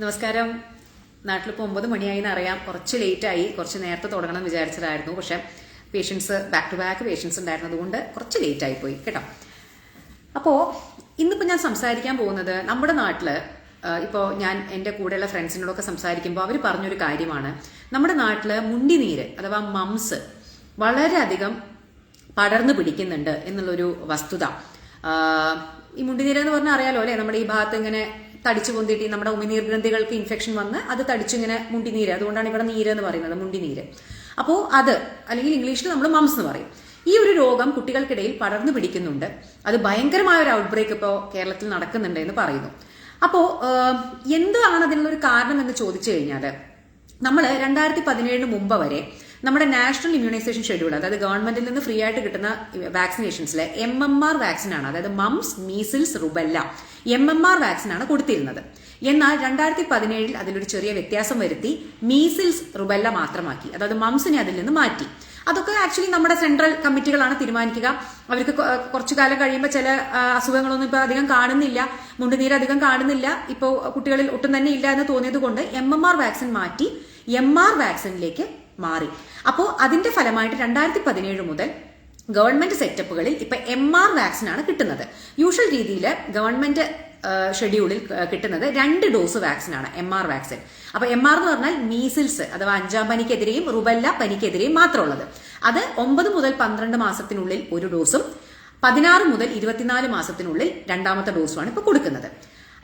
നമസ്കാരം. നാട്ടിലിപ്പോൾ ഒമ്പത് മണിയായി എന്നറിയാം കുറച്ച് ലേറ്റ് ആയി കുറച്ച് നേരത്തെ തുടങ്ങണം എന്ന് വിചാരിച്ചതായിരുന്നു. പക്ഷെ patients back to back patients ഉണ്ടായിരുന്നത് കൊണ്ട് കുറച്ച് ലേറ്റ് ആയി പോയി. കേട്ടോ? അപ്പോൾ ഇന്നിപ്പോൾ ഞാൻ സംസാരിക്കാൻ പോകുന്നത് നമ്മുടെ നാട്ടിൽ ഇപ്പോൾ ഞാൻ എന്റെ കൂടെയുള്ള ഫ്രണ്ട്സിനോടൊക്കെ സംസാരിക്കുമ്പോൾ അവർ പറഞ്ഞൊരു കാര്യമാണ്. നമ്മുടെ നാട്ടിൽ മുണ്ടിനീര് അഥവാ മംസ് വളരെയധികം പടർന്നു പിടിക്കുന്നുണ്ട് എന്നുള്ളൊരു വസ്തുത. ഈ മുണ്ടിനീര് എന്ന് പറഞ്ഞാൽ അറിയാലോ അല്ലെ? നമ്മുടെ ഈ ഭാഗത്ത് ഇങ്ങനെ തടിച്ചു പൊന്തിട്ട് നമ്മുടെ ഉമിനീർ ഗ്രന്ഥികൾക്ക് ഇൻഫെക്ഷൻ വന്ന് അത് തടിച്ചിങ്ങനെ മുണ്ടിനീര്. അതുകൊണ്ടാണ് ഇവിടെ നീര് എന്ന് പറയുന്നത് മുണ്ടിനീര്. അപ്പോൾ അത് അല്ലെങ്കിൽ ഇംഗ്ലീഷിൽ നമ്മൾ മംസ് എന്ന് പറയും. ഈ ഒരു രോഗം കുട്ടികൾക്കിടയിൽ പടർന്നു പിടിക്കുന്നുണ്ട്. അത് ഭയങ്കരമായ ഒരു ഔട്ട് ബ്രേക്ക് ഇപ്പോൾ കേരളത്തിൽ നടക്കുന്നുണ്ട് എന്ന് പറയുന്നു. അപ്പോൾ എന്താണ് അതിനുള്ളൊരു കാരണം എന്ന് ചോദിച്ചു കഴിഞ്ഞാൽ നമ്മൾ രണ്ടായിരത്തി പതിനേഴിന് മുമ്പ് വരെ നമ്മുടെ നാഷണൽ ഇമ്മ്യൂണൈസേഷൻ ഷെഡ്യൂൾ അതായത് ഗവൺമെന്റിൽ നിന്ന് ഫ്രീ ആയിട്ട് കിട്ടുന്ന വാക്സിനേഷൻസിലെ എം എം ആർ വാക്സിൻ ആണ്. അതായത് mumps measles rubella M M R vaccine ആണ് കൊടുത്തിരുന്നത്. എന്നാൽ രണ്ടായിരത്തി പതിനേഴിൽ അതിലൊരു ചെറിയ വ്യത്യാസം വരുത്തി മീസിൽസ് റുബെല്ല മാത്രമാക്കി. അതായത് മംസിനെ അതിൽ നിന്ന് മാറ്റി. അതൊക്കെ ആക്ച്വലി നമ്മുടെ സെൻട്രൽ കമ്മിറ്റികളാണ് തീരുമാനിക്കുക. അവർക്ക് കുറച്ചു കാലം കഴിയുമ്പോൾ ചില അസുഖങ്ങളൊന്നും ഇപ്പോൾ അധികം കാണുന്നില്ല. മുണ്ടുനീര് അധികം കാണുന്നില്ല. ഇപ്പോൾ കുട്ടികളിൽ ഒട്ടും തന്നെ ഇല്ല എന്ന് തോന്നിയത് കൊണ്ട് എം എം ആർ വാക്സിൻ മാറ്റി എം ആർ വാക്സിനിലേക്ക് മാറി. അപ്പോൾ അതിന്റെ ഫലമായിട്ട് രണ്ടായിരത്തി പതിനേഴ് മുതൽ ഗവൺമെന്റ് സെറ്റപ്പുകളിൽ ഇപ്പൊ എം ആർ വാക്സിൻ ആണ് കിട്ടുന്നത്. യൂഷ്വൽ രീതിയിൽ ഗവൺമെന്റ് ഷെഡ്യൂളിൽ കിട്ടുന്നത് രണ്ട് ഡോസ് വാക്സിൻ ആണ് എം ആർ വാക്സിൻ. അപ്പൊ എം ആർ എന്ന് പറഞ്ഞാൽ മീസിൽസ് അഥവാ അഞ്ചാം പനിക്കെതിരെയും റുബല്ല പനിക്കെതിരെയും മാത്രമുള്ളത്. അത് ഒമ്പത് മുതൽ പന്ത്രണ്ട് മാസത്തിനുള്ളിൽ ഒരു ഡോസും പതിനാറ് മുതൽ ഇരുപത്തിനാല് മാസത്തിനുള്ളിൽ രണ്ടാമത്തെ ഡോസുമാണ് ഇപ്പൊ കൊടുക്കുന്നത്.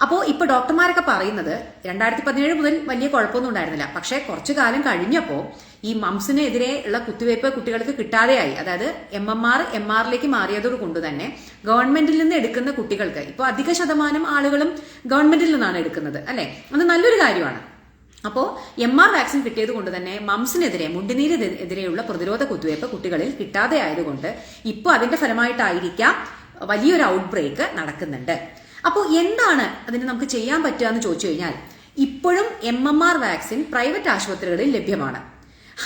അപ്പോൾ ഇപ്പൊ ഡോക്ടർമാരൊക്കെ പറയുന്നത് രണ്ടായിരത്തി പതിനേഴ് മുതൽ വലിയ കുഴപ്പമൊന്നും ഉണ്ടായിരുന്നില്ല. പക്ഷേ കുറച്ചു കാലം കഴിഞ്ഞപ്പോൾ ഈ മംസിനെതിരെ ഉള്ള കുത്തിവയ്പ് കുട്ടികൾക്ക് കിട്ടാതെയായി. അതായത് എം എം ആർ എം ആറിലേക്ക് മാറിയതോട് കൊണ്ട് തന്നെ ഗവൺമെന്റിൽ നിന്ന് എടുക്കുന്ന കുട്ടികൾക്ക് ഇപ്പോൾ അധിക ശതമാനം ആളുകളും ഗവൺമെന്റിൽ നിന്നാണ് എടുക്കുന്നത് അല്ലെ? അത് നല്ലൊരു കാര്യമാണ്. അപ്പോ എം ആർ വാക്സിൻ കിട്ടിയത് കൊണ്ട് തന്നെ മംസിനെതിരെ മുണ്ടിനീരെതിരെയുള്ള പ്രതിരോധ കുത്തിവയ്പ് കുട്ടികളിൽ കിട്ടാതെ ആയതുകൊണ്ട് ഇപ്പോൾ അതിന്റെ ഫലമായിട്ടായിരിക്കാം വലിയൊരു ഔട്ട് ബ്രേക്ക് നടക്കുന്നുണ്ട്. അപ്പോൾ എന്താണ് അതിന് നമുക്ക് ചെയ്യാൻ പറ്റുക എന്ന് ചോദിച്ചു കഴിഞ്ഞാൽ ഇപ്പോഴും M M R vaccine private ആശുപത്രികളിൽ ലഭ്യമാണ്.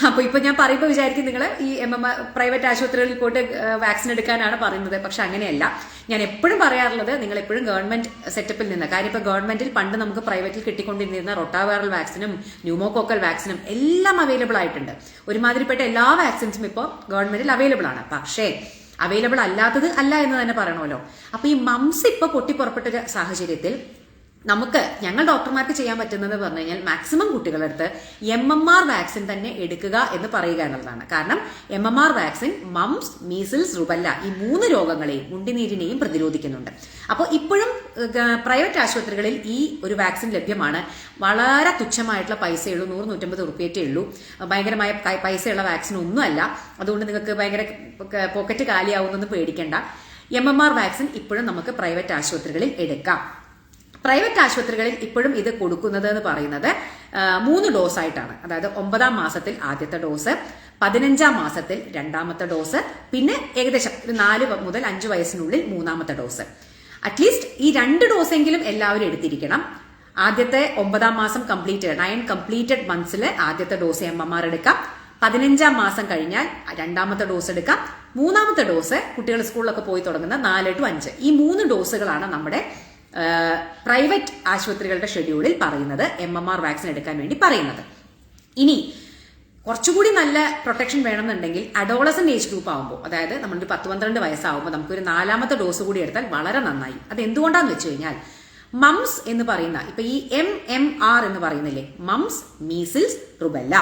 അപ്പൊ ഇപ്പൊ ഞാൻ പറയുമ്പോൾ വിചാരിക്കും നിങ്ങൾ ഈ എം എം പ്രൈവറ്റ് ആശുപത്രികളിൽ പോയിട്ട് വാക്സിൻ എടുക്കാനാണ് പറയുന്നത്. പക്ഷെ അങ്ങനെയല്ല. ഞാൻ എപ്പോഴും പറയാറുള്ളത് നിങ്ങൾ എപ്പോഴും ഗവൺമെന്റ് സെറ്റപ്പിൽ നിന്ന് കാര്യം ഇപ്പൊ ഗവൺമെന്റിൽ പണ്ട് നമുക്ക് പ്രൈവറ്റിൽ കിട്ടിക്കൊണ്ടിരുന്ന റൊട്ടാവൈറൽ വാക്സിനും ന്യൂമോകോക്കൽ വാക്സിനും എല്ലാം അവൈലബിൾ ആയിട്ടുണ്ട്. ഒരുമാതിരിപ്പെട്ട എല്ലാ വാക്സിൻസും ഇപ്പോൾ ഗവൺമെന്റിൽ അവൈലബിൾ ആണ്. പക്ഷേ അവൈലബിൾ അല്ലാത്തത് അല്ല എന്ന് തന്നെ പറയണമല്ലോ. അപ്പൊ ഈ മംസ് ഇപ്പൊ പൊട്ടിപ്പുറപ്പെട്ട സാഹചര്യത്തിൽ നമുക്ക് ഞങ്ങൾ ഡോക്ടർമാർക്ക് ചെയ്യാൻ പറ്റുന്നത് പറഞ്ഞു കഴിഞ്ഞാൽ മാക്സിമം കുട്ടികളുടെ അടുത്ത് എം എം ആർ വാക്സിൻ തന്നെ എടുക്കുക എന്ന് പറയുക എന്നുള്ളതാണ്. കാരണം M M R vaccine mumps measles rubella ഈ മൂന്ന് രോഗങ്ങളെയും മുണ്ടിനീരിനെയും പ്രതിരോധിക്കുന്നുണ്ട്. അപ്പോൾ ഇപ്പോഴും പ്രൈവറ്റ് ആശുപത്രികളിൽ ഈ ഒരു വാക്സിൻ ലഭ്യമാണ്. വളരെ തുച്ഛമായിട്ടുള്ള പൈസയുള്ളൂ നൂറ് നൂറ്റമ്പത് റുപ്യറ്റേ ഉള്ളൂ. ഭയങ്കരമായ പൈസയുള്ള വാക്സിൻ ഒന്നുമല്ല. അതുകൊണ്ട് നിങ്ങൾക്ക് ഭയങ്കര പോക്കറ്റ് കാലിയാവുന്നൊന്നും പേടിക്കേണ്ട. എം എം ആർ വാക്സിൻ ഇപ്പോഴും നമുക്ക് പ്രൈവറ്റ് ആശുപത്രികളിൽ എടുക്കാം. പ്രൈവറ്റ് ആശുപത്രികളിൽ ഇപ്പോഴും ഇത് കൊടുക്കുന്നത് എന്ന് പറയുന്നത് മൂന്ന് ഡോസ് ആയിട്ടാണ് അതായത് ഒമ്പതാം മാസത്തിൽ ആദ്യത്തെ ഡോസ് പതിനഞ്ചാം മാസത്തിൽ രണ്ടാമത്തെ ഡോസ് പിന്നെ ഏകദേശം നാല് മുതൽ അഞ്ച് വയസ്സിനുള്ളിൽ മൂന്നാമത്തെ ഡോസ്. അറ്റ്ലീസ്റ്റ് ഈ രണ്ട് ഡോസെങ്കിലും എല്ലാവരും എടുത്തിരിക്കണം. ആദ്യത്തെ ഒമ്പതാം മാസം കംപ്ലീറ്റ് നയൻ കംപ്ലീറ്റഡ് മന്ത്സിൽ ആദ്യത്തെ ഡോസ് അമ്മമാർ എടുക്കാം. പതിനഞ്ചാം മാസം കഴിഞ്ഞാൽ രണ്ടാമത്തെ ഡോസ് എടുക്കാം. മൂന്നാമത്തെ ഡോസ് കുട്ടികൾ സ്കൂളിലൊക്കെ പോയി തുടങ്ങുന്ന നാല് ടു അഞ്ച്. ഈ മൂന്ന് ഡോസുകളാണ് നമ്മുടെ പ്രൈവറ്റ് ആശുപത്രികളുടെ ഷെഡ്യൂളിൽ പറയുന്നത് എം എം ആർ വാക്സിൻ എടുക്കാൻ വേണ്ടി പറയുന്നത്. ഇനി കുറച്ചുകൂടി നല്ല പ്രൊട്ടക്ഷൻ വേണമെന്നുണ്ടെങ്കിൽ അഡോളസൻ ഏജ് ഗ്രൂപ്പ് ആകുമ്പോൾ അതായത് നമ്മളൊരു പത്ത് പന്ത്രണ്ട് വയസ്സാകുമ്പോൾ നമുക്കൊരു നാലാമത്തെ ഡോസ് കൂടി എടുത്താൽ വളരെ നന്നായി. അത് എന്തുകൊണ്ടാന്ന് വെച്ച് കഴിഞ്ഞാൽ മംസ് എന്ന് പറയുന്ന ഇപ്പൊ ഈ എം എം ആർ എന്ന് പറയുന്നില്ലേ? മംസ് മീസിൽസ് റുബല്ല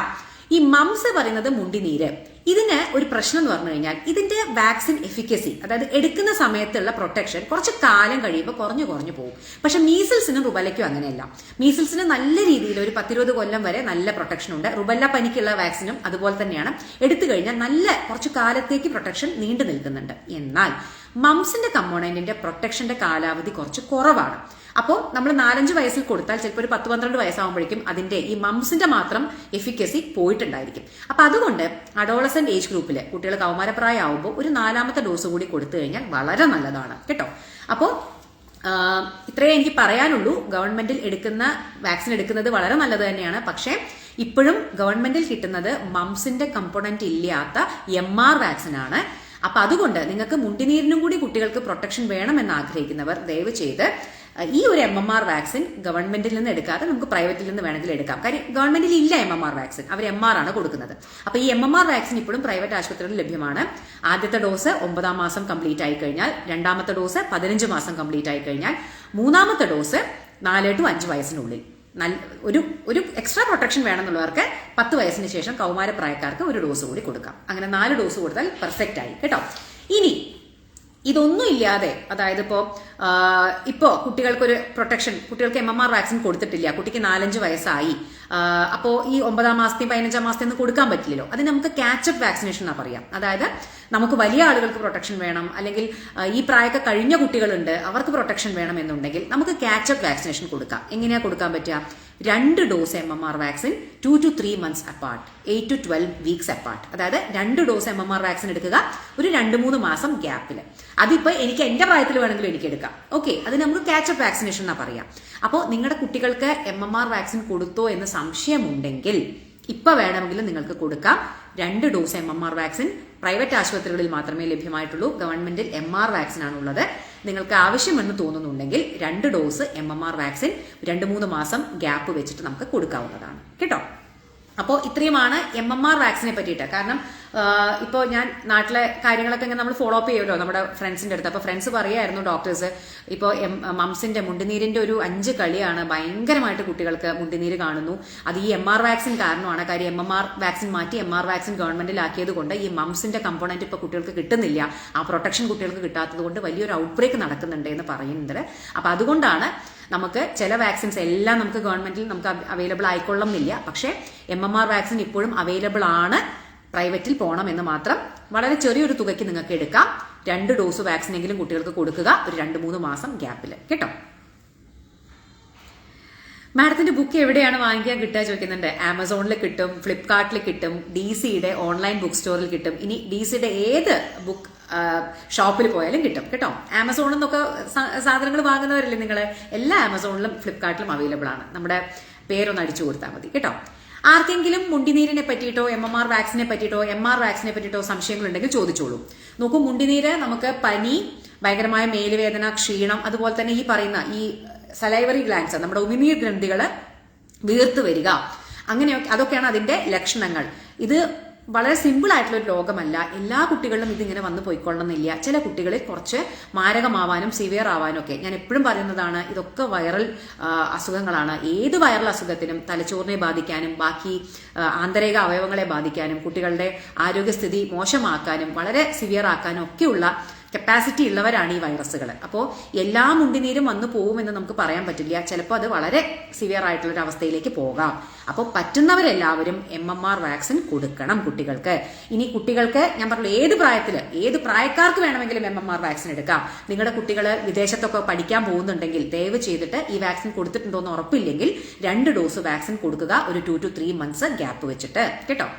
ഈ മംസ് പറയുന്നത് മുണ്ടിനീര്. ഇതിന് ഒരു പ്രശ്നം എന്ന് പറഞ്ഞു കഴിഞ്ഞാൽ ഇതിന്റെ വാക്സിൻ എഫിക്കസി അതായത് എടുക്കുന്ന സമയത്തുള്ള പ്രൊട്ടക്ഷൻ കുറച്ച് കാലം കഴിയുമ്പോൾ കുറഞ്ഞു കുറഞ്ഞു പോകും. പക്ഷെ മീസിൽസിനും റുബലയ്ക്കും അങ്ങനെയല്ല. മീസിൽസിന് നല്ല രീതിയിൽ ഒരു പത്തിരുപത് കൊല്ലം വരെ നല്ല പ്രൊട്ടക്ഷൻ ഉണ്ട്. റുബല്ല പനിക്കുള്ള വാക്സിനും അതുപോലെ തന്നെയാണ്. എടുത്തു കഴിഞ്ഞാൽ നല്ല കുറച്ച് കാലത്തേക്ക് പ്രൊട്ടക്ഷൻ നീണ്ടു നിൽക്കുന്നുണ്ട്. എന്നാൽ മംസിന്റെ കമ്പോണന്റിന്റെ പ്രൊട്ടക്ഷന്റെ കാലാവധി കുറച്ച് കുറവാണ്. അപ്പോൾ നമ്മൾ നാലഞ്ച് വയസ്സിൽ കൊടുത്താൽ ചിലപ്പോൾ ഒരു പത്ത് പന്ത്രണ്ട് വയസ്സാകുമ്പോഴേക്കും അതിന്റെ ഈ മംസിന്റെ മാത്രം എഫിക്കസി പോയിട്ടുണ്ടായിരിക്കും. അപ്പോൾ അതുകൊണ്ട് അഡോളസന്റ് ഏജ് ഗ്രൂപ്പിൽ കുട്ടികൾ കൗമാരപ്രായം ആവുമ്പോൾ ഒരു നാലാമത്തെ ഡോസ് കൂടി കൊടുത്തു കഴിഞ്ഞാൽ വളരെ നല്ലതാണ്. കേട്ടോ? അപ്പോൾ ഇത്രയേ എനിക്ക് പറയാനുള്ളൂ. ഗവൺമെന്റിൽ എടുക്കുന്ന വാക്സിൻ എടുക്കുന്നത് വളരെ നല്ലത് തന്നെയാണ്. പക്ഷേ ഇപ്പോഴും ഗവൺമെന്റിൽ കിട്ടുന്നത് മംസിന്റെ കമ്പോണന്റ് ഇല്ലാത്ത എം ആർ വാക്സിൻ ആണ്. അപ്പൊ അതുകൊണ്ട് നിങ്ങൾക്ക് മുണ്ടിനീരിനും കൂടി കുട്ടികൾക്ക് പ്രൊട്ടക്ഷൻ വേണമെന്ന് ആഗ്രഹിക്കുന്നവർ ദയവ് ചെയ്ത് ഈ ഒരു എം എം ആർ വാക്സിൻ ഗവൺമെന്റിൽ നിന്ന് എടുക്കാതെ നമുക്ക് പ്രൈവറ്റിൽ നിന്ന് വേണമെങ്കിൽ എടുക്കാം. കാര്യം ഗവൺമെന്റിൽ ഇല്ല എം എം ആർ വാക്സിൻ. അവർ എം ആർ ആണ് കൊടുക്കുന്നത്. അപ്പൊ ഈ എം എം ആർ വാക്സിൻ ഇപ്പോഴും പ്രൈവറ്റ് ആശുപത്രികളിൽ ലഭ്യമാണ്. ആദ്യത്തെ ഡോസ് ഒമ്പതാം മാസം കംപ്ലീറ്റ് ആയി കഴിഞ്ഞാൽ രണ്ടാമത്തെ ഡോസ് പതിനഞ്ച് മാസം കംപ്ലീറ്റ് ആയി കഴിഞ്ഞാൽ മൂന്നാമത്തെ ഡോസ് നാല് ടു അഞ്ച് വയസ്സിനുള്ളിൽ. നല്ല ഒരു ഒരു എക്സ്ട്രാ പ്രൊട്ടക്ഷൻ വേണമെന്നുള്ളവർക്ക് പത്ത് വയസ്സിന് ശേഷം കൗമാരപ്രായക്കാർക്ക് ഒരു ഡോസ് കൂടി കൊടുക്കാം. അങ്ങനെ നാല് ഡോസ് കൊടുത്താൽ പെർഫെക്റ്റ് ആയി. കേട്ടോ? ഇനി ഇതൊന്നും ഇല്ലാതെ അതായത് ഇപ്പോ ഇപ്പോ കുട്ടികൾക്കൊരു പ്രൊട്ടക്ഷൻ കുട്ടികൾക്ക് എം എം ആർ വാക്സിൻ കൊടുത്തിട്ടില്ല കുട്ടിക്ക് നാലഞ്ച് വയസ്സായി അപ്പോ ഈ ഒമ്പതാം മാസത്തെയും പതിനഞ്ചാം മാസത്തെയും ഒന്നും കൊടുക്കാൻ പറ്റില്ലല്ലോ. അതിന് നമുക്ക് കാച്ചപ്പ് വാക്സിനേഷൻ എന്നാ പറയാം. അതായത് നമുക്ക് വലിയ ആളുകൾക്ക് പ്രൊട്ടക്ഷൻ വേണം അല്ലെങ്കിൽ ഈ പ്രായമൊക്കെ കഴിഞ്ഞ കുട്ടികളുണ്ട് അവർക്ക് പ്രൊട്ടക്ഷൻ വേണം എന്നുണ്ടെങ്കിൽ നമുക്ക് കാച്ചപ്പ് വാക്സിനേഷൻ കൊടുക്കാം. എങ്ങനെയാ കൊടുക്കാൻ പറ്റുക? രണ്ട് dose M M R vaccine two to three months apart eight to twelve weeks apart അതായത് രണ്ട് dose M M R vaccine എടുക്കുക ഒരു രണ്ട് മൂന്ന് മാസം ഗ്യാപ്പിൽ അതിപ്പോൾ എനിക്ക് എന്റെ പ്രായത്തിൽ വേണമെങ്കിലും എനിക്ക് എടുക്കാം. ഓക്കെ അത് നമുക്ക് കാച്ചപ്പ് വാക്സിനേഷൻ എന്നാ പറയാം. അപ്പോൾ നിങ്ങളുടെ കുട്ടികൾക്ക് എം എം ആർ വാക്സിൻ കൊടുത്തോ എന്ന് സംശയമുണ്ടെങ്കിൽ ഇപ്പൊ വേണമെങ്കിൽ നിങ്ങൾക്ക് കൊടുക്കാം. രണ്ട് dose M M R vaccine private ആശുപത്രികളിൽ മാത്രമേ ലഭ്യമായിട്ടുള്ളൂ. ഗവൺമെന്റിൽ എം ആർ വാക്സിൻ ആണുള്ളത്. നിങ്ങൾക്ക് ആവശ്യമെന്ന് തോന്നുന്നുണ്ടെങ്കിൽ രണ്ട് dose M M R vaccine രണ്ട് മൂന്ന് മാസം ഗ്യാപ്പ് വെച്ചിട്ട് നമുക്ക് കൊടുക്കാവുന്നതാണ്. കേട്ടോ? അപ്പോൾ ഇത്രയുമാണ് എം എം ആർ വാക്സിനെ പറ്റിയിട്ട്. കാരണം ഇപ്പോൾ ഞാൻ നാട്ടിലെ കാര്യങ്ങളൊക്കെ ഇങ്ങനെ നമ്മൾ ഫോളോ അപ്പ് ചെയ്യുമല്ലോ നമ്മുടെ ഫ്രണ്ട്സിന്റെ അടുത്ത്. അപ്പോൾ ഫ്രണ്ട്സ് പറയായിരുന്നു ഡോക്ടേഴ്സ് ഇപ്പോൾ മംസിന്റെ മുണ്ടുനീരിന്റെ ഒരു അഞ്ച് കളിയാണ് ഭയങ്കരമായിട്ട് കുട്ടികൾക്ക് മുണ്ടിനീര് കാണുന്നു. അത് ഈ എം ആർ വാക്സിൻ കാരണമാണ്. കാര്യം എം എം ആർ വാക്സിൻ മാറ്റി എം ആർ വാക്സിൻ ഗവൺമെന്റിലാക്കിയത് കൊണ്ട് ഈ മംസിന്റെ കമ്പോണന്റ് ഇപ്പോൾ കുട്ടികൾക്ക് കിട്ടുന്നില്ല. ആ പ്രൊട്ടക്ഷൻ കുട്ടികൾക്ക് കിട്ടാത്തത് കൊണ്ട് വലിയൊരു ഔട്ട് ബ്രേക്ക് നടക്കുന്നുണ്ട് എന്ന് പറയുന്നുണ്ട് അപ്പൊ അതുകൊണ്ടാണ് നമുക്ക് ചില വാക്സിൻസ് എല്ലാം നമുക്ക് ഗവൺമെന്റിൽ നമുക്ക് അവൈലബിൾ ആയിക്കൊള്ളുന്നില്ല. പക്ഷേ എം എം ആർ വാക്സിൻ ഇപ്പോഴും അവൈലബിൾ ആണ്. പ്രൈവറ്റിൽ പോകണം എന്ന് മാത്രം വളരെ ചെറിയൊരു തുകയ്ക്ക് നിങ്ങൾക്ക് എടുക്കാം. രണ്ട് ഡോസ് വാക്സിനെങ്കിലും കുട്ടികൾക്ക് കൊടുക്കുക. ഒരു രണ്ട് മൂന്ന് മാസം ഗ്യാപ്പിൽ. കേട്ടോ? മാഡത്തിന്റെ ബുക്ക് എവിടെയാണ് വാങ്ങിക്കാൻ കിട്ടുക ചോദിക്കുന്നുണ്ട്. ആമസോണിൽ കിട്ടും ഫ്ലിപ്കാർട്ടിൽ കിട്ടും ഡി സിയുടെ ഓൺലൈൻ ബുക്ക് സ്റ്റോറിൽ കിട്ടും. ഇനി ഡി സിയുടെ ഏത് ബുക്ക് ഷോപ്പിൽ പോയാലും കിട്ടും. കേട്ടോ? ആമസോണിൽ നിന്നൊക്കെ സാധനങ്ങൾ വാങ്ങുന്നവരല്ലേ നിങ്ങൾ എല്ലാ ആമസോണിലും ഫ്ലിപ്കാർട്ടിലും അവൈലബിൾ ആണ്. നമ്മുടെ പേരൊന്ന് അടിച്ചു കൊടുത്താൽ മതി. കേട്ടോ? ആർക്കെങ്കിലും മുണ്ടിനീരിനെ പറ്റിയിട്ടോ എം എം ആർ വാക്സിനെ പറ്റിയിട്ടോ എം ആർ വാക്സിനെ പറ്റിയിട്ടോ സംശയങ്ങളുണ്ടെങ്കിൽ ചോദിച്ചോളൂ. നോക്കൂ മുണ്ടിനീര് നമുക്ക് പനി ഭയങ്കരമായ മേലുവേദന ക്ഷീണം അതുപോലെ തന്നെ ഈ പറയുന്ന ഈ സലൈവറി ഗ്ലാൻസ് നമ്മുടെ ഉമിനീർ ഗ്രന്ഥികൾ വീർത്ത് വരിക. അങ്ങനെയൊക്കെ അതൊക്കെയാണ് അതിന്റെ ലക്ഷണങ്ങൾ. ഇത് വളരെ സിമ്പിൾ ആയിട്ടുള്ള ഒരു രോഗമല്ല എല്ലാ കുട്ടികളിലും ഇതിങ്ങനെ വന്നു പോയിക്കൊള്ളണമെന്നില്ല. ചില കുട്ടികളിൽ കുറച്ച് മാരകമാവാനും സിവിയർ ആവാനും ഒക്കെ. ഞാൻ എപ്പോഴും പറയുന്നതാണ് ഇതൊക്കെ വൈറൽ അസുഖങ്ങളാണ്. ഏത് വൈറൽ അസുഖത്തിനും തലച്ചോറിനെ ബാധിക്കാനും ബാക്കി ആന്തരിക അവയവങ്ങളെ ബാധിക്കാനും കുട്ടികളുടെ ആരോഗ്യസ്ഥിതി മോശമാക്കാനും വളരെ സിവിയർ ആക്കാനും ഒക്കെയുള്ള കപ്പാസിറ്റി ഉള്ളവരാണ് ഈ വൈറസുകൾ അപ്പോൾ എല്ലാ മുണ്ടിനീരും വന്നു പോകുമെന്ന് നമുക്ക് പറയാൻ പറ്റില്ല. ചിലപ്പോൾ അത് വളരെ സിവിയർ ആയിട്ടുള്ള ഒരു അവസ്ഥയിലേക്ക് പോകാം. അപ്പോൾ പറ്റുന്നവരെല്ലാവരും എം എം ആർ വാക്സിൻ കൊടുക്കണം കുട്ടികൾക്ക്. ഇനി കുട്ടികൾക്ക് ഞാൻ പറഞ്ഞു ഏത് പ്രായത്തിൽ ഏത് പ്രായക്കാർക്ക് വേണമെങ്കിലും എം എം ആർ വാക്സിൻ എടുക്കാം. നിങ്ങളുടെ കുട്ടികൾ വിദേശത്തൊക്കെ പഠിക്കാൻ പോകുന്നുണ്ടെങ്കിൽ ദയവ് ചെയ്തിട്ട് ഈ വാക്സിൻ കൊടുത്തിട്ടുണ്ടോ എന്ന് ഉറപ്പില്ലെങ്കിൽ രണ്ട് ഡോസ് വാക്സിൻ കൊടുക്കുക ഒരു two to three months gap വെച്ചിട്ട്. കേട്ടോ?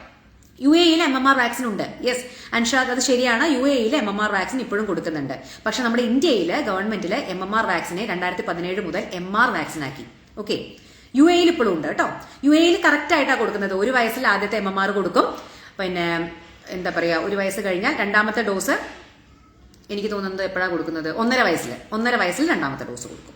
യു എയിൽ എം എം ആർ വാക്സിൻ ഉണ്ട് യെസ് അൻഷാദ് അത് ശരിയാണ്. യു എയിൽ എം എം ആർ വാക്സിൻ ഇപ്പോഴും കൊടുക്കുന്നുണ്ട്. പക്ഷെ നമ്മുടെ ഇന്ത്യയിൽ ഗവൺമെന്റിൽ എം എം ആർ വാക്സിനെ രണ്ടായിരത്തി പതിനേഴ് മുതൽ എം ആർ വാക്സിൻ ആക്കി ഓക്കെ യു എയിൽ ഇപ്പോഴും ഉണ്ട് കേട്ടോ. യു എയിൽ കറക്റ്റ് ആയിട്ടാണ് കൊടുക്കുന്നത്. ഒരു വയസ്സിൽ ആദ്യത്തെ എം എം ആർ കൊടുക്കും. പിന്നെ എന്താ പറയാ ഒരു വയസ്സ് കഴിഞ്ഞാൽ രണ്ടാമത്തെ ഡോസ് എനിക്ക് തോന്നുന്നത് എപ്പോഴാണ് കൊടുക്കുന്നത്? ഒന്നര വയസ്സിൽ ഒന്നര വയസ്സിൽ രണ്ടാമത്തെ ഡോസ് കൊടുക്കും.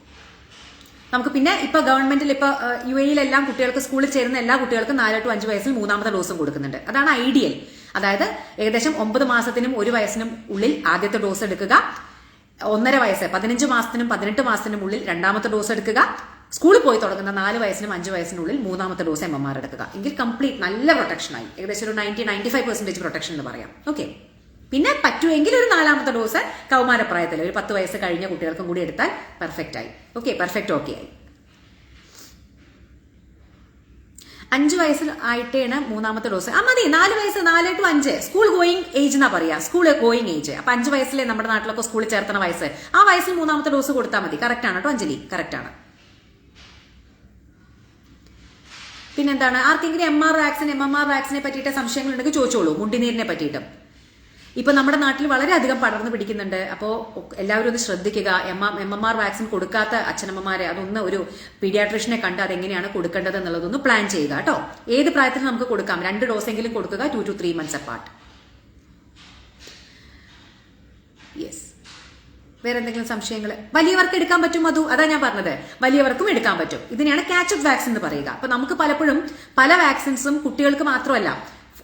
നമുക്ക് പിന്നെ ഇപ്പൊ ഗവൺമെന്റിൽ ഇപ്പൊ യു എയിലെല്ലാം കുട്ടികൾക്ക് സ്കൂളിൽ ചേരുന്ന എല്ലാ കുട്ടികൾക്കും നാല് ടു അഞ്ച് വയസ്സിൽ മൂന്നാമത്തെ ഡോസും കൊടുക്കുന്നുണ്ട്. അതാണ് ഐഡിയൽ. അതായത് ഏകദേശം ഒമ്പത് മാസത്തിനും ഒരു വയസ്സിനും ഉള്ളിൽ ആദ്യത്തെ ഡോസ് എടുക്കുക. ഒന്നര വയസ്സ് പതിനഞ്ച് മാസത്തിനും പതിനെട്ട് മാസത്തിനും ഉള്ളിൽ രണ്ടാമത്തെ ഡോസ് എടുക്കുക. സ്കൂളിൽ പോയി തുടങ്ങുന്ന നാല് വയസ്സിനും അഞ്ച് വയസ്സിനുള്ളിൽ മൂന്നാമത്തെ ഡോസ് എം എം ആർ എടുക്കുക. എങ്കിൽ കംപ്ലീറ്റ് നല്ല പ്രൊട്ടക്ഷൻ ആയി. ഏകദേശം ഒരു ninety ninety five percentage protection എന്ന് പറയാം. ഓക്കെ? പിന്നെ പറ്റുമെങ്കിൽ ഒരു നാലാമത്തെ ഡോസ് കൗമാരപ്രായത്തിൽ ഒരു പത്ത് വയസ്സ് കഴിഞ്ഞ കുട്ടികൾക്കും കൂടി എടുത്താൽ പെർഫെക്റ്റ് ആയി. ഓക്കെ പെർഫെക്റ്റ് ഓക്കെ ആയി. അഞ്ച് വയസ്സിൽ ആയിട്ടാണ് മൂന്നാമത്തെ ഡോസ് ആ മതി നാല് വയസ്സ് നാല് ടു അഞ്ച്. സ്കൂൾ ഗോയിങ് ഏജ് എന്നാ പറയാ. സ്കൂൾ ഗോയിങ് ഏജ് അപ്പൊ അഞ്ച് വയസ്സിലെ നമ്മുടെ നാട്ടിലൊക്കെ സ്കൂളിൽ ചേർത്തണ വയസ്സ്. ആ വയസ്സിൽ മൂന്നാമത്തെ ഡോസ് കൊടുത്താൽ മതി. കറക്റ്റ് ആണ് കേട്ടോ അഞ്ജലി? കറക്റ്റ് ആണ്. പിന്നെന്താണ്? ആർക്കെങ്കിലും M R vaccine M M R വാക്സിനെ പറ്റിയിട്ട് സംശയങ്ങളുണ്ടെങ്കിൽ ചോദിച്ചോളൂ. മുണ്ടിനീരിനെ പറ്റിയിട്ടും. ഇപ്പൊ നമ്മുടെ നാട്ടിൽ വളരെയധികം പടർന്നു പിടിക്കുന്നുണ്ട്. അപ്പോൾ എല്ലാവരും ഒന്ന് ശ്രദ്ധിക്കുക. എം എം ആർ വാക്സിൻ കൊടുക്കാത്ത അച്ഛനമ്മമാരെ അതൊന്ന് ഒരു പീഡിയാട്രീഷനെ കണ്ട് അതെങ്ങനെയാണ് കൊടുക്കേണ്ടത് എന്നുള്ളതൊന്ന് പ്ലാൻ ചെയ്യുക കേട്ടോ. ഏത് പ്രായത്തിൽ നമുക്ക് കൊടുക്കാം. രണ്ട് ഡോസ് എങ്കിലും കൊടുക്കുക. Two to three months apart yes വേറെ എന്തെങ്കിലും സംശയങ്ങൾ വലിയവർക്ക് എടുക്കാൻ പറ്റും അതു അതാ ഞാൻ പറഞ്ഞത്. വലിയവർക്കും എടുക്കാൻ പറ്റും. ഇതിനെയാണ് കാച്ചപ്പ് വാക്സിൻ എന്ന് പറയുക. അപ്പൊ നമുക്ക് പലപ്പോഴും പല വാക്സിൻസും കുട്ടികൾക്ക് മാത്രമല്ല.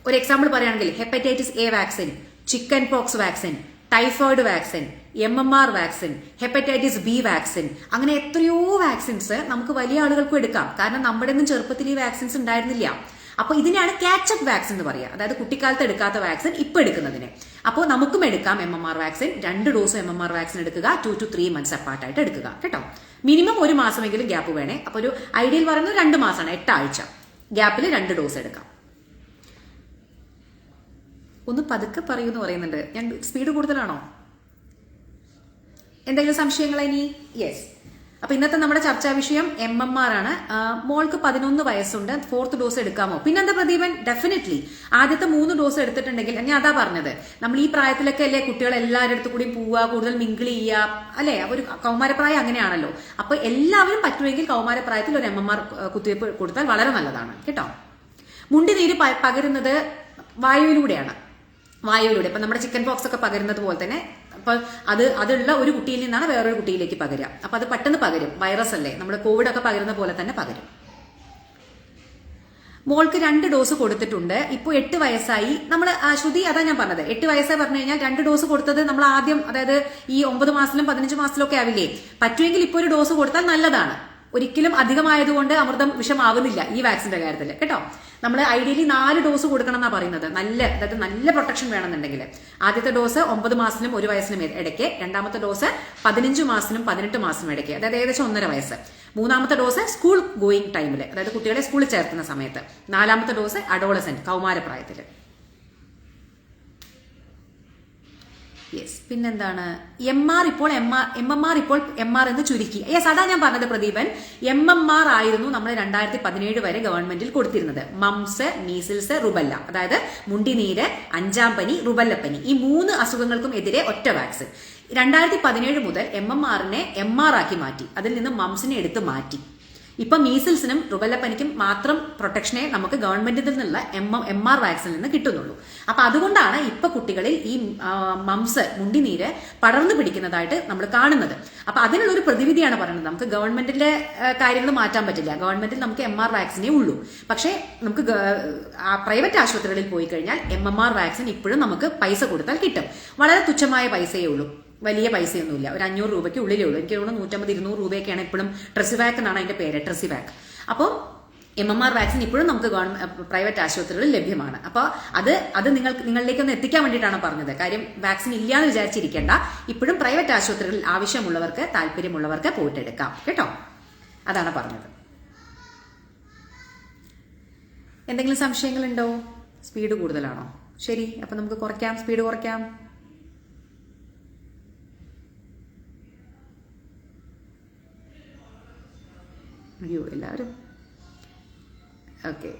ഒരു എക്സാമ്പിൾ പറയുകയാണെങ്കിൽ hepatitis A vaccine chicken pox vaccine typhoid vaccine M M R vaccine hepatitis B vaccine അങ്ങനെ എത്രയോ വാക്സിൻസ് നമുക്ക് വലിയ ആളുകൾക്കും എടുക്കാം. കാരണം നമ്മുടെ ഒന്നും ചെറുപ്പത്തിൽ ഈ വാക്സിൻസ് ഉണ്ടായിരുന്നില്ല. അപ്പൊ ഇതിനെയാണ് കാച്ചപ്പ് വാക്സിൻ എന്ന് പറയുക. അതായത് കുട്ടിക്കാലത്ത് എടുക്കാത്ത വാക്സിൻ ഇപ്പോൾ എടുക്കുന്നതിന്. അപ്പോൾ നമുക്കും എടുക്കാം എം എം ആർ വാക്സിൻ രണ്ട് dose M M R vaccine എടുക്കുക. ടു ടു ത്രീ മന്ത്സ് അപ്പാർട്ടായിട്ട് എടുക്കുക. കേട്ടോ? മിനിമം ഒരു മാസമെങ്കിലും ഗ്യാപ്പ് വേണേ. അപ്പോൾ ഒരു ഐഡിയൽ പറയുന്നത് രണ്ട് മാസമാണ്. എട്ടാഴ്ച. ഗ്യാപ്പിൽ രണ്ട് ഡോസ് എടുക്കാം. ഒന്ന് പതുക്കെ പറയൂ എന്ന് പറയുന്നുണ്ട്. ഞാൻ സ്പീഡ് കൂടുതലാണോ? എന്തെങ്കിലും സംശയങ്ങൾ ഇനി? യെസ് അപ്പൊ ഇന്നത്തെ നമ്മുടെ ചർച്ചാ വിഷയം എം എം ആർ ആണ്. മോൾക്ക് പതിനൊന്ന് വയസ്സുണ്ട്. ഫോർത്ത് ഡോസ് എടുക്കാമോ? പിന്നെന്താ പ്രദീപൻ? ഡെഫിനറ്റ്ലി ആദ്യത്തെ മൂന്ന് ഡോസ് എടുത്തിട്ടുണ്ടെങ്കിൽ ഞാൻ അതാ പറഞ്ഞത്. നമ്മൾ ഈ പ്രായത്തിലൊക്കെ അല്ലേ കുട്ടികൾ എല്ലാവരുടെ അടുത്ത് കൂടി പോവുക കൂടുതൽ മിങ്കിൾ ചെയ്യുക അല്ലേ? ഒരു കൗമാരപ്രായം അങ്ങനെയാണല്ലോ. അപ്പൊ എല്ലാവരും പറ്റുമെങ്കിൽ കൗമാരപ്രായത്തിൽ ഒരു എം എം ആർ കുത്തിവയ്പ്പ് കൊടുത്താൽ വളരെ നല്ലതാണ്. കേട്ടോ? മുണ്ടി നീര് പകരുന്നത് വായുവിലൂടെയാണ്. വായുവിലൂടെ ഇപ്പൊ നമ്മുടെ ചിക്കൻ പോക്സ് ഒക്കെ പകരുന്നത് പോലെ തന്നെ അപ്പൊ അത് അതുള്ള ഒരു കുട്ടിയിൽ നിന്നാണ് വേറൊരു കുട്ടിയിലേക്ക് പകരുക. അപ്പൊ അത് പെട്ടെന്ന് പകരും. വൈറസ് അല്ലേ? നമ്മുടെ കോവിഡ് ഒക്കെ പകരുന്ന പോലെ തന്നെ പകരും. മോൾക്ക് രണ്ട് ഡോസ് കൊടുത്തിട്ടുണ്ട്. ഇപ്പോൾ എട്ട് വയസ്സായി. നമ്മൾ ശ്രുതി അതാ ഞാൻ പറഞ്ഞത്. എട്ട് വയസ്സായി പറഞ്ഞു കഴിഞ്ഞാൽ രണ്ട് ഡോസ് കൊടുത്തത് നമ്മൾ ആദ്യം അതായത് ഈ ഒമ്പത് മാസത്തിലും പതിനഞ്ച് മാസത്തിലും ഒക്കെ ആവില്ലേ? പറ്റുമെങ്കിൽ ഇപ്പോൾ ഒരു ഡോസ് കൊടുത്താൽ നല്ലതാണ്. ഒരിക്കലും അധികമായതുകൊണ്ട് അമൃതം വിഷമാവുന്നില്ല ഈ വാക്സിന്റെ കാര്യത്തിൽ കേട്ടോ? നമ്മൾ ഐഡിയലി നാല് ഡോസ് കൊടുക്കണം എന്നാ പറയുന്നത്. നല്ല അതായത് നല്ല പ്രൊട്ടക്ഷൻ വേണമെന്നുണ്ടെങ്കിൽ. ആദ്യത്തെ ഡോസ് ഒമ്പത് മാസത്തിനും ഒരു വയസ്സിനും ഇടയ്ക്ക്. രണ്ടാമത്തെ ഡോസ് പതിനഞ്ച് മാസത്തിനും പതിനെട്ട് മാസത്തിനും ഇടയ്ക്ക്. അതായത് ഏകദേശം ഒന്നര വയസ്സ്. മൂന്നാമത്തെ ഡോസ് സ്കൂൾ ഗോയിങ് ടൈമിൽ അതായത് കുട്ടികളെ സ്കൂളിൽ ചേർത്തുന്ന സമയത്ത്. നാലാമത്തെ ഡോസ് അഡോളസെന്റ് കൗമാരപ്രായത്തിൽ യെസ് പിന്നെന്താണ്? എം ആർ ഇപ്പോൾ M R M M R ഇപ്പോൾ എം ആർ എന്ന് ചുരുക്കി. യെസ് അതാ ഞാൻ പറഞ്ഞത് പ്രദീപൻ. എം എം ആർ ആയിരുന്നു നമ്മൾ രണ്ടായിരത്തി പതിനേഴ് വരെ ഗവൺമെന്റിൽ കൊടുത്തിരുന്നത്. മംസ് മീസിൽസ് റുബല്ല അതായത് മുണ്ടിനീര് അഞ്ചാം പനി റുബല്ലപ്പനി ഈ മൂന്ന് അസുഖങ്ങൾക്കും എതിരെ ഒറ്റ വാക്സിൻ രണ്ടായിരത്തി പതിനേഴ് മുതൽ എം എം ആറിനെ എം ആർ ആക്കി മാറ്റി. അതിൽ നിന്ന് മംസിനെ എടുത്ത് മാറ്റി. ഇപ്പൊ മീസിൽസിനും റുബല്ലപ്പനിക്കും മാത്രം പ്രൊട്ടക്ഷനെ നമുക്ക് ഗവൺമെന്റിൽ നിന്നുള്ള എം എം ആർ വാക്സിനിൽ നിന്ന് കിട്ടുന്നുള്ളൂ. അപ്പൊ അതുകൊണ്ടാണ് ഇപ്പൊ കുട്ടികളിൽ ഈ മംസ് മുണ്ടിനീര് പടർന്നു പിടിക്കുന്നതായിട്ട് നമ്മൾ കാണുന്നത്. അപ്പൊ അതിനുള്ള ഒരു പ്രതിവിധിയാണ് പറയുന്നത്. നമുക്ക് ഗവൺമെന്റിന്റെ കാര്യങ്ങൾ മാറ്റാൻ പറ്റില്ല. ഗവൺമെന്റിൽ നമുക്ക് എം ആർ വാക്സിനേ ഉള്ളൂ. പക്ഷേ നമുക്ക് പ്രൈവറ്റ് ആശുപത്രികളിൽ പോയി കഴിഞ്ഞാൽ എം എം ആർ വാക്സിൻ ഇപ്പോഴും നമുക്ക് പൈസ കൊടുത്താൽ കിട്ടും. വളരെ തുച്ഛമായ പൈസയേ ഉള്ളൂ. വലിയ പൈസയൊന്നുമില്ല. ഒരു അഞ്ഞൂറ് രൂപയ്ക്ക് ഉള്ളിലേ ഉള്ളൂ. എനിക്ക് തോന്നുന്നു നൂറ്റമ്പത് ഇരുന്നൂറ് രൂപയൊക്കെയാണ് ഇപ്പോഴും ട്രെസിവാക്ക് എന്നാണ് അതിന്റെ പേര് ട്രെസിവാക്ക് അപ്പോൾ എം എം ആർ വാക്സിൻ ഇപ്പോഴും നമുക്ക് ഗവൺമെന്റ് പ്രൈവറ്റ് ആശുപത്രികളിൽ ലഭ്യമാണ്. അപ്പോൾ അത് അത് നിങ്ങൾ നിങ്ങളിലേക്ക് ഒന്ന് എത്തിക്കാൻ വേണ്ടിയിട്ടാണ് പറഞ്ഞത്. കാര്യം വാക്സിൻ ഇല്ല എന്ന് വിചാരിച്ചിരിക്കേണ്ട. ഇപ്പോഴും പ്രൈവറ്റ് ആശുപത്രികളിൽ ആവശ്യമുള്ളവർക്ക് താല്പര്യമുള്ളവർക്ക് പോയിട്ട് എടുക്കാം കേട്ടോ? അതാണ് പറഞ്ഞത്. എന്തെങ്കിലും സംശയങ്ങളുണ്ടോ? സ്പീഡ് കൂടുതലാണോ? ശരി അപ്പൊ നമുക്ക് കുറയ്ക്കാം. സ്പീഡ് കുറയ്ക്കാം. അയ്യോ എല്ലാവരും. ഓക്കെ.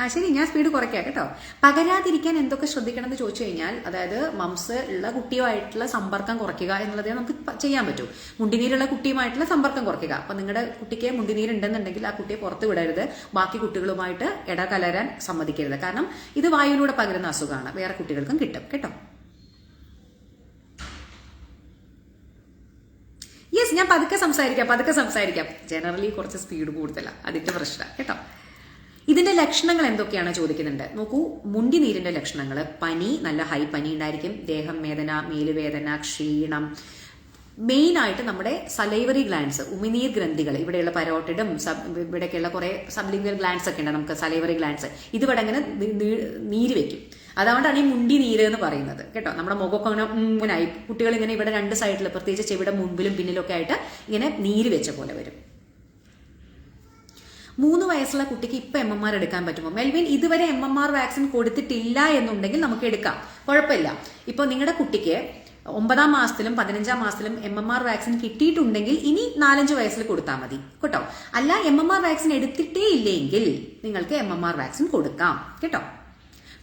ആ ശരി ഞാൻ സ്പീഡ് കുറയ്ക്കാം കേട്ടോ. പകരാതിരിക്കാൻ എന്തൊക്കെ ശ്രദ്ധിക്കണം എന്ന് ചോദിച്ചു കഴിഞ്ഞാൽ അതായത് മംസ് ഉള്ള കുട്ടിയുമായിട്ടുള്ള സമ്പർക്കം കുറയ്ക്കുക എന്നുള്ളതേ നമുക്ക് ചെയ്യാൻ പറ്റൂ. മുണ്ടിനീരുള്ള കുട്ടിയുമായിട്ടുള്ള സമ്പർക്കം കുറയ്ക്കുക. അപ്പൊ നിങ്ങളുടെ കുട്ടിക്ക് മുണ്ടിനീരുണ്ടെന്നുണ്ടെങ്കിൽ ആ കുട്ടിയെ പുറത്ത് വിടരുത്. ബാക്കി കുട്ടികളുമായിട്ട് ഇടകലരാൻ സമ്മതിക്കരുത്. കാരണം ഇത് വായുവിലൂടെ പകരുന്ന അസുഖമാണ്. വേറെ കുട്ടികൾക്കും കിട്ടും. കേട്ടോ? ഞാൻ പതുക്കെ സംസാരിക്കാം പതുക്കെ സംസാരിക്കാം. ജനറലി കുറച്ച് സ്പീഡ് കൂടുതലാണ് അതിന്റെ പ്രശ്നം കേട്ടോ? ഇതിന്റെ ലക്ഷണങ്ങൾ എന്തൊക്കെയാണ് ചോദിക്കുന്നുണ്ട്? നോക്കൂ മുണ്ടി നീരിന്റെ ലക്ഷണങ്ങൾ പനി നല്ല ഹൈ പനി ഉണ്ടായിരിക്കും. ദേഹം വേദന മേലുവേദന ക്ഷീണം. മെയിൻ ആയിട്ട് നമ്മുടെ സലൈവറി ഗ്ലാൻസ് ഉമിനീർ ഗ്രന്ഥികൾ ഇവിടെയുള്ള പരോട്ടിഡും സബ് ഇവിടെയൊക്കെയുള്ള കുറെ സബ്ലിംഗൽ ഗ്ലാൻസ് ഒക്കെ ഉണ്ട്. നമുക്ക് സലൈവറി ഗ്ലാൻസ് ഇതിവിടെ അങ്ങനെ നീര് വെക്കും. അതുകൊണ്ടാണ് ഈ മുണ്ടി നീര് എന്ന് പറയുന്നത്. കേട്ടോ? നമ്മുടെ മുഖമൊക്കെ അങ്ങനെ മുന്നായി. കുട്ടികൾ ഇങ്ങനെ ഇവിടെ രണ്ട് സൈഡിൽ പ്രത്യേകിച്ച് ചെവിടെ മുൻപിലും പിന്നിലൊക്കെ ആയിട്ട് ഇങ്ങനെ നീര് വെച്ച പോലെ വരും. മൂന്ന് വയസ്സുള്ള കുട്ടിക്ക് ഇപ്പൊ എം എം ആർ എടുക്കാൻ പറ്റുമോ? മെൽവിൻ ഇതുവരെ എം എം ആർ വാക്സിൻ കൊടുത്തിട്ടില്ല എന്നുണ്ടെങ്കിൽ നമുക്ക് എടുക്കാം. കുഴപ്പമില്ല. ഇപ്പൊ നിങ്ങളുടെ കുട്ടിക്ക് ഒമ്പതാം മാസത്തിലും പതിനഞ്ചാം മാസത്തിലും എം എം ആർ വാക്സിൻ കിട്ടിയിട്ടുണ്ടെങ്കിൽ ഇനി നാലഞ്ച് വയസ്സിൽ കൊടുത്താൽ മതി. കേട്ടോ? അല്ല എം എം ആർ വാക്സിൻ എടുത്തിട്ടേ ഇല്ലെങ്കിൽ നിങ്ങൾക്ക് എം എം ആർ വാക്സിൻ കൊടുക്കാം. കേട്ടോ?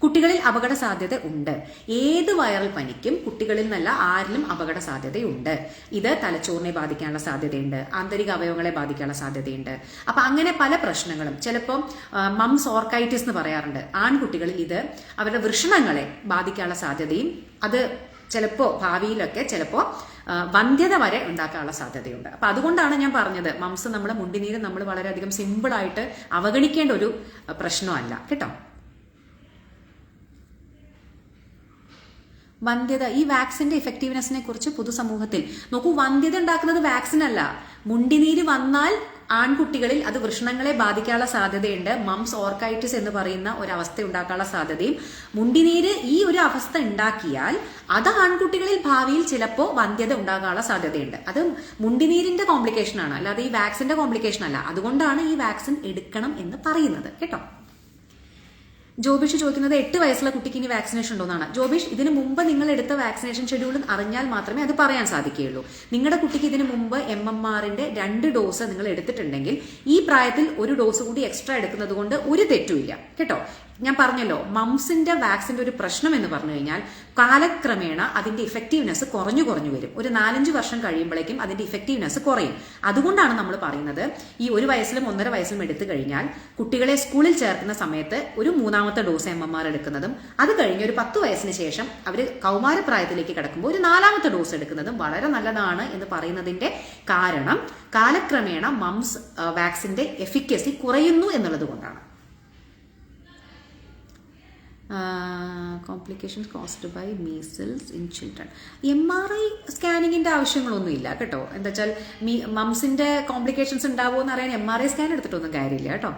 കുട്ടികളിൽ അപകട സാധ്യത ഉണ്ട്. ഏത് വൈറൽ പനിക്കും കുട്ടികളിൽ നിന്നല്ല ആരിലും അപകട സാധ്യതയുണ്ട് ഇത് തലച്ചോറിനെ ബാധിക്കാനുള്ള സാധ്യതയുണ്ട്. ആന്തരിക അവയവങ്ങളെ ബാധിക്കാനുള്ള സാധ്യതയുണ്ട്. അപ്പൊ അങ്ങനെ പല പ്രശ്നങ്ങളും. ചിലപ്പോൾ മംസ് ഓർക്കൈറ്റിസ് എന്ന് പറയാറുണ്ട്. ആൺകുട്ടികളിൽ ഇത് അവരുടെ വൃഷണങ്ങളെ ബാധിക്കാനുള്ള സാധ്യതയും അത് ചിലപ്പോ ഭാവിയിലൊക്കെ ചിലപ്പോ വന്ധ്യത വരെ ഉണ്ടാക്കാനുള്ള സാധ്യതയുണ്ട്. അപ്പൊ അതുകൊണ്ടാണ് ഞാൻ പറഞ്ഞത് മംസ് നമ്മുടെ മുണ്ടിനീര് നമ്മൾ വളരെയധികം സിമ്പിളായിട്ട് അവഗണിക്കേണ്ട ഒരു പ്രശ്നമല്ല. കേട്ടോ? വന്ധ്യത ഈ വാക്സിന്റെ ഇഫക്റ്റീവ്നെസ്സിനെ കുറിച്ച് പൊതുസമൂഹത്തിൽ. നോക്കൂ വന്ധ്യത ഉണ്ടാക്കുന്നത് വാക്സിൻ അല്ല. മുണ്ടിനീര് വന്നാൽ ആൺകുട്ടികളിൽ അത് വൃഷണങ്ങളെ ബാധിക്കാനുള്ള സാധ്യതയുണ്ട്. മംസ് ഓർക്കൈറ്റിസ് എന്ന് പറയുന്ന ഒരു അവസ്ഥ ഉണ്ടാക്കാനുള്ള സാധ്യതയും. മുണ്ടിനീര് ഈ ഒരു അവസ്ഥ ഉണ്ടാക്കിയാൽ അത് ആൺകുട്ടികളിൽ ഭാവിയിൽ ചിലപ്പോൾ വന്ധ്യത ഉണ്ടാകാനുള്ള സാധ്യതയുണ്ട്. അത് മുണ്ടിനീരിന്റെ കോംപ്ലിക്കേഷൻ ആണ്. അല്ലാതെ ഈ വാക്സിന്റെ കോംപ്ലിക്കേഷൻ അല്ല. അതുകൊണ്ടാണ് ഈ വാക്സിൻ എടുക്കണം എന്ന് പറയുന്നത്. കേട്ടോ? ജോബിഷ് ചോദിക്കുന്നത് എട്ട് വയസ്സുള്ള കുട്ടിക്ക് ഇനി വാക്സിനേഷൻ ഉണ്ടോ എന്നാണ്. ജോബിഷ് ഇതിന് മുമ്പ് നിങ്ങൾ എടുത്ത വാക്സിനേഷൻ ഷെഡ്യൂൾ അറിഞ്ഞാൽ മാത്രമേ അത് പറയാൻ സാധിക്കുകയുള്ളൂ. നിങ്ങളുടെ കുട്ടിക്ക് ഇതിന് മുമ്പ് എം എം ആറിന്റെ രണ്ട് ഡോസ് നിങ്ങൾ എടുത്തിട്ടുണ്ടെങ്കിൽ ഈ പ്രായത്തിൽ ഒരു ഡോസ് കൂടി എക്സ്ട്രാ എടുക്കുന്നത് കൊണ്ട് ഒരു തെറ്റുമില്ല കേട്ടോ? ഞാൻ പറഞ്ഞല്ലോ മംസിന്റെ വാക്സിന്റെ ഒരു പ്രശ്നം എന്ന് പറഞ്ഞു കഴിഞ്ഞാൽ കാലക്രമേണ അതിന്റെ ഇഫക്റ്റീവ്നെസ് കുറഞ്ഞു കുറഞ്ഞു വരും. ഒരു നാലഞ്ച് വർഷം കഴിയുമ്പോഴേക്കും അതിന്റെ ഇഫക്റ്റീവ്നെസ് കുറയും. അതുകൊണ്ടാണ് നമ്മൾ പറയുന്നത് ഈ ഒരു വയസ്സിലും ഒന്നര വയസ്സിലും എടുത്തു കഴിഞ്ഞാൽ കുട്ടികളെ സ്കൂളിൽ ചേർക്കുന്ന സമയത്ത് ഒരു മൂന്നാമത്തെ ഡോസ് എം എം ആർ എടുക്കുന്നതും അത് കഴിഞ്ഞ് ഒരു പത്ത് വയസ്സിന് ശേഷം അവർ കൗമാരപ്രായത്തിലേക്ക് കിടക്കുമ്പോൾ ഒരു നാലാമത്തെ ഡോസ് എടുക്കുന്നതും വളരെ നല്ലതാണ് എന്ന് പറയുന്നതിന്റെ കാരണം കാലക്രമേണ മംസ് വാക്സിന്റെ എഫിക്കസി കുറയുന്നു എന്നുള്ളത് കൊണ്ടാണ്. Complications caused by measles in children M R I സ്കാനിങ്ങിന്റെ ആവശ്യങ്ങളൊന്നും ഇല്ല കേട്ടോ. എന്താ വെച്ചാൽ മീ മംസിന്റെ കോംപ്ലിക്കേഷൻസ് ഉണ്ടാവുമോ എന്ന് അറിയാൻ എം ആർ ഐ സ്കാൻ എടുത്തിട്ടൊന്നും കാര്യമില്ല കേട്ടോ.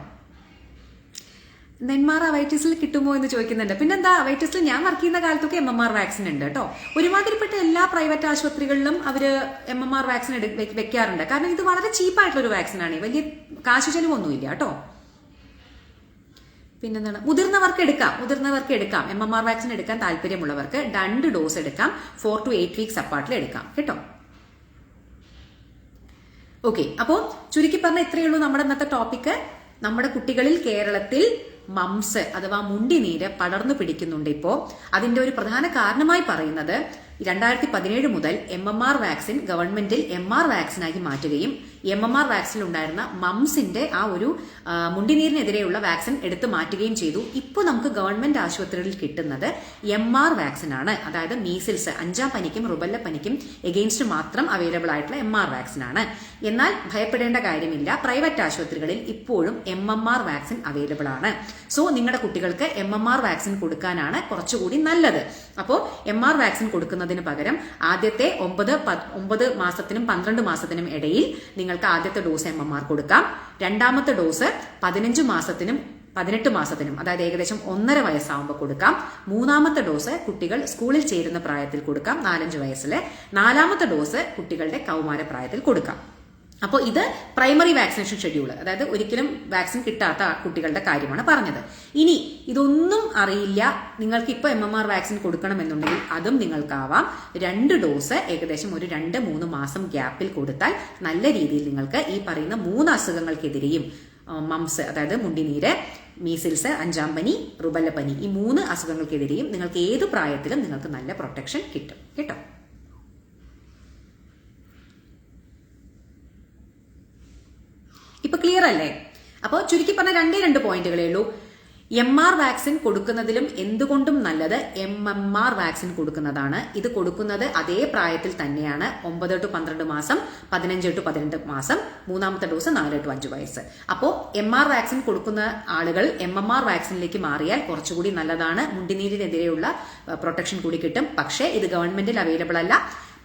നെന്മാർ അവൈറ്റിസിൽ കിട്ടുമോ എന്ന് ചോദിക്കുന്നുണ്ട്. പിന്നെന്താ അവൈറ്റിസിൽ ഞാൻ വർക്ക് ചെയ്യുന്ന കാലത്തൊക്കെ എം എം ആർ വാക്സിൻ ഉണ്ട് കേട്ടോ. ഒരുമാതിരിപ്പെട്ട എല്ലാ പ്രൈവറ്റ് ആശുപത്രികളിലും അവർ എം എം ആർ വാക്സിൻ വെക്കാറുണ്ട്. കാരണം ഇത് വളരെ ചീപ്പായിട്ടുള്ള ഒരു വാക്സിനാണ് വലിയ കാശ് ചെലവൊന്നുമില്ല കേട്ടോ. പിന്നെന്താണ്? മുതിർന്നവർക്ക് എടുക്കാം. മുതിർന്നവർക്ക് എടുക്കാം. എം എം ആർ വാക്സിൻ എടുക്കാൻ താല്പര്യമുള്ളവർക്ക് രണ്ട് ഡോസ് എടുക്കാം. ഫോർ ടു എയ്റ്റ് വീക്സ് അപ്പാർട്ടിൽ എടുക്കാം. കേട്ടോ? ഓക്കെ അപ്പോൾ ചുരുക്കി പറഞ്ഞ ഇത്രയേ ഉള്ളൂ നമ്മുടെ ഇന്നത്തെ ടോപ്പിക്ക് നമ്മുടെ കുട്ടികളിൽ കേരളത്തിൽ മംസ് അഥവാ മുണ്ടിനീര് പടർന്നു പിടിക്കുന്നുണ്ട് ഇപ്പോ. അതിന്റെ ഒരു പ്രധാന കാരണമായി പറയുന്നത് രണ്ടായിരത്തി പതിനേഴ് മുതൽ എം എം ആർ വാക്സിൻ ഗവൺമെന്റിൽ എം ആർ വാക്സിനാക്കി മാറ്റുകയും എം എം ആർ വാക്സിനിൽ ഉണ്ടായിരുന്ന മംസിന്റെ ആ ഒരു മുണ്ടിനീരിനെതിരെയുള്ള വാക്സിൻ എടുത്തു മാറ്റുകയും ചെയ്തു. ഇപ്പോൾ നമുക്ക് ഗവൺമെന്റ് ആശുപത്രികളിൽ കിട്ടുന്നത് എം ആർ വാക്സിൻ ആണ് അതായത് മീസിൽസ് അഞ്ചാം പനിക്കും റുബല്ല പനിക്കും എഗെയിൻസ്റ്റ് മാത്രം അവൈലബിൾ ആയിട്ടുള്ള എം ആർ വാക്സിൻ ആണ് എന്നാൽ ഭയപ്പെടേണ്ട കാര്യമില്ല. പ്രൈവറ്റ് ആശുപത്രികളിൽ ഇപ്പോഴും M M R vaccine available ആണ്. സോ നിങ്ങളുടെ കുട്ടികൾക്ക് എം എം ആർ വാക്സിൻ കൊടുക്കാനാണ് കുറച്ചുകൂടി നല്ലത്. അപ്പോൾ എം ആർ വാക്സിൻ കൊടുക്കുന്നതിന് പകരം ആദ്യത്തെ ഒമ്പത് ഒമ്പത് മാസത്തിനും പന്ത്രണ്ട് മാസത്തിനും ഇടയിൽ നിങ്ങൾക്ക് ആദ്യത്തെ ഡോസ് എം എം ആർ കൊടുക്കാം. രണ്ടാമത്തെ ഡോസ് പതിനഞ്ച് മാസത്തിനും പതിനെട്ട് മാസത്തിനും അതായത് ഏകദേശം ഒന്നര വയസ്സാവുമ്പോൾ കൊടുക്കാം. മൂന്നാമത്തെ ഡോസ് കുട്ടികൾ സ്കൂളിൽ ചേരുന്ന പ്രായത്തിൽ കൊടുക്കാം നാലഞ്ച് വയസ്സിൽ നാലാമത്തെ ഡോസ് കുട്ടികളുടെ കൗമാര പ്രായത്തിൽ കൊടുക്കാം. അപ്പോൾ ഇത് പ്രൈമറി വാക്സിനേഷൻ ഷെഡ്യൂൾ അതായത് ഒരിക്കലും വാക്സിൻ കിട്ടാത്ത കുട്ടികളുടെ കാര്യമാണ് പറഞ്ഞത്. ഇനി ഇതൊന്നും അറിയില്ല. നിങ്ങൾക്ക് ഇപ്പോൾ എം എം ആർ വാക്സിൻ കൊടുക്കണമെന്നുണ്ടെങ്കിൽ അതും നിങ്ങൾക്കാവാം. രണ്ട് ഡോസ് ഏകദേശം ഒരു രണ്ട് മൂന്ന് മാസം ഗ്യാപ്പിൽ കൊടുത്താൽ നല്ല രീതിയിൽ നിങ്ങൾക്ക് ഈ പറയുന്ന മൂന്ന് അസുഖങ്ങൾക്കെതിരെയും മംസ് അതായത് മുണ്ടിനീര് മീസിൽസ് അഞ്ചാം പനി റുബല്ല പനി ഈ മൂന്ന് അസുഖങ്ങൾക്കെതിരെയും നിങ്ങൾക്ക് ഏത് പ്രായത്തിലും നിങ്ങൾക്ക് നല്ല പ്രൊട്ടക്ഷൻ കിട്ടും. കേട്ടോ? ഇപ്പൊ ക്ലിയർ അല്ലേ? അപ്പോൾ ചുരുക്കി പറഞ്ഞ രണ്ടേ രണ്ട് പോയിന്റുകളേ ഉള്ളൂ. എം ആർ വാക്സിൻ കൊടുക്കുന്നതിലും എന്തുകൊണ്ടും നല്ലത് എം എം ആർ വാക്സിൻ കൊടുക്കുന്നതാണ്. ഇത് കൊടുക്കുന്നത് അതേ പ്രായത്തിൽ തന്നെയാണ്. ഒമ്പത് ടു പന്ത്രണ്ട് മാസം പതിനഞ്ച് ടു പതിനെട്ട് മാസം മൂന്നാമത്തെ ഡോസ് നാല് ടു അഞ്ച് വയസ്സ്. അപ്പോൾ എം ആർ വാക്സിൻ കൊടുക്കുന്ന ആളുകൾ എം എം ആർ വാക്സിനിലേക്ക് മാറിയാൽ കുറച്ചുകൂടി നല്ലതാണ്. മുണ്ടിനീരിനെതിരെയുള്ള പ്രൊട്ടക്ഷൻ കൂടി കിട്ടും. പക്ഷേ ഇത് ഗവൺമെന്റിൽ അവൈലബിൾ അല്ല.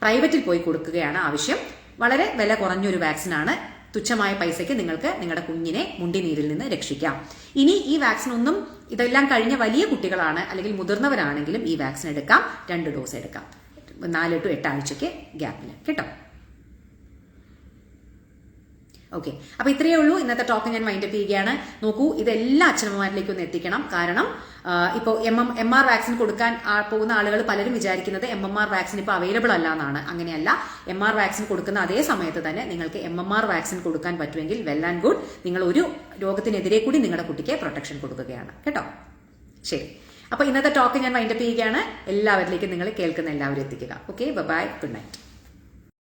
പ്രൈവറ്റിൽ പോയി കൊടുക്കുകയാണ് ആവശ്യം. വളരെ വില കുറഞ്ഞൊരു വാക്സിനാണ് തുച്ഛമായ പൈസയ്ക്ക് നിങ്ങൾക്ക് നിങ്ങളുടെ കുഞ്ഞിനെ മുണ്ടിനീരിൽ നിന്ന് രക്ഷിക്കാം. ഇനി ഈ വാക്സിൻ ഒന്നും ഇതെല്ലാം കഴിഞ്ഞ വലിയ കുട്ടികളാണ് അല്ലെങ്കിൽ മുതിർന്നവരാണെങ്കിലും ഈ വാക്സിൻ എടുക്കാം. രണ്ട് ഡോസ് എടുക്കാം. നാല് ടു എട്ട് ആഴ്ചയ്ക്ക് ഗ്യാപ്പിൽ കേട്ടോ? ഓക്കെ അപ്പൊ ഇത്രയേ ഉള്ളൂ. ഇന്നത്തെ ടോക്ക് ഞാൻ വൈൻഡപ്പ് ചെയ്യുകയാണ്. നോക്കൂ ഇത് എല്ലാ അച്ഛനമ്മമാരിലേക്കും ഒന്ന് എത്തിക്കണം. കാരണം ഇപ്പോൾ M M M R vaccine കൊടുക്കാൻ പോകുന്ന ആളുകൾ പലരും വിചാരിക്കുന്നത് എം എം ആർ വാക്സിൻ ഇപ്പോൾ അവൈലബിൾ അല്ല എന്നാണ്. അങ്ങനെയല്ല. എം ആർ വാക്സിൻ കൊടുക്കുന്ന അതേ സമയത്ത് തന്നെ നിങ്ങൾക്ക് എം എം ആർ വാക്സിൻ കൊടുക്കാൻ പറ്റുമെങ്കിൽ വെൽ ആൻഡ് ഗുഡ് നിങ്ങൾ ഒരു രോഗത്തിനെതിരെ കൂടി നിങ്ങളുടെ കുട്ടിക്ക് പ്രൊട്ടക്ഷൻ കൊടുക്കുകയാണ്. കേട്ടോ? ശരി. അപ്പോൾ ഇന്നത്തെ ടോക്ക് ഞാൻ വൈൻഡപ്പ് ചെയ്യുകയാണ്. എല്ലാവരിലേക്കും നിങ്ങൾ കേൾക്കുന്ന എല്ലാവരും എത്തിക്കുക. Okay bye good night